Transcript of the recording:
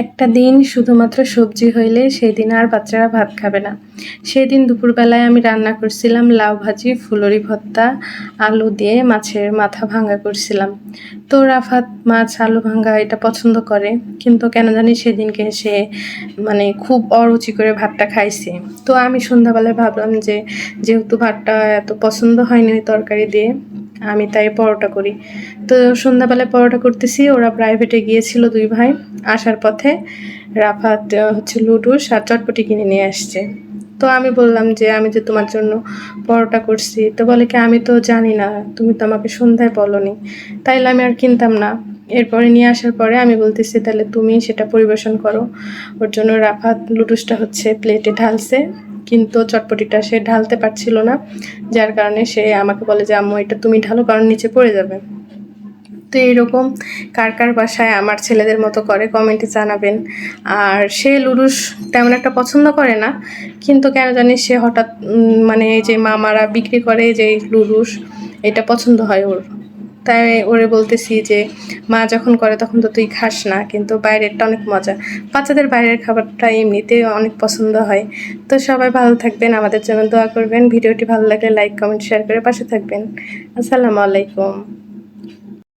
একটা দিন শুধুমাত্র সবজি হইলে সেই দিন আর বাচ্চারা ভাত খাবে না। সেই দিন দুপুরবেলায় আমি রান্না করছিলাম লাউ ভাজি, ফুলরি ভর্তা, আলু দিয়ে মাছের মাথা ভাঙ্গা করছিলাম। তো রাফাত মাছ আলু ভাঙ্গা এটা পছন্দ করে, কিন্তু কেন জানি সেদিনকে সে মানে খুব অরুচি করে ভাতটা খাইছে। তো আমি সন্ধ্যাবেলায় ভাবলাম যে, যেহেতু ভাতটা এত পছন্দ হয়নি ওই তরকারি দিয়ে আমি তাই পরোটা করি। তো সন্ধ্যাবেলায় পরোটা করতেছি, ওরা প্রাইভেটে গিয়েছিল দুই ভাই। আসার পথে রাফাত হচ্ছে লুডুস আর চটপটি কিনে নিয়ে আসছে। তো আমি বললাম যে, আমি যে তোমার জন্য পরোটা করছি। তো বলে কি, আমি তো জানি না, তুমি তো আমাকে সন্ধ্যায় বলনি। তাইলে আমি আর কিনতাম না। এরপরে নিয়ে আসার পরে আমি বলতেছি তাহলে তুমি সেটা পরিবেশন করো। ওর জন্য রাফাত লুডুসটা হচ্ছে প্লেটে ঢালছে। কিন্তু চটপটিটা সে ঢালতে পারছিল না, যার কারণে সে আমাকে বলে যে, আম্মু, এটা তুমি ঢালো কারণ নিচে পড়ে যাবে। তো এইরকম কার কার বাসায় আমার ছেলেদের মতো করে কমেন্টে জানাবেন। আর সে লুডুস তেমন একটা পছন্দ করে না, কিন্তু কেন জানি সে হঠাৎ মানে যে মামারা বিক্রি করে যে লুডুস এটা পছন্দ হয় ওর। তাই ওরে বলতেছি যে, মা যখন করে তখন তো তুই খাস না, কিন্তু বাইরেরটা অনেক মজা। বাচ্চাদের বাইরের খাবারটা এমনিতে অনেক পছন্দ হয়। তো সবাই ভালো থাকবেন, আমাদের জন্য দোয়া করবেন। ভিডিওটি ভালো লাগলে লাইক কমেন্ট শেয়ার করে পাশে থাকবেন। আসসালামু আলাইকুম।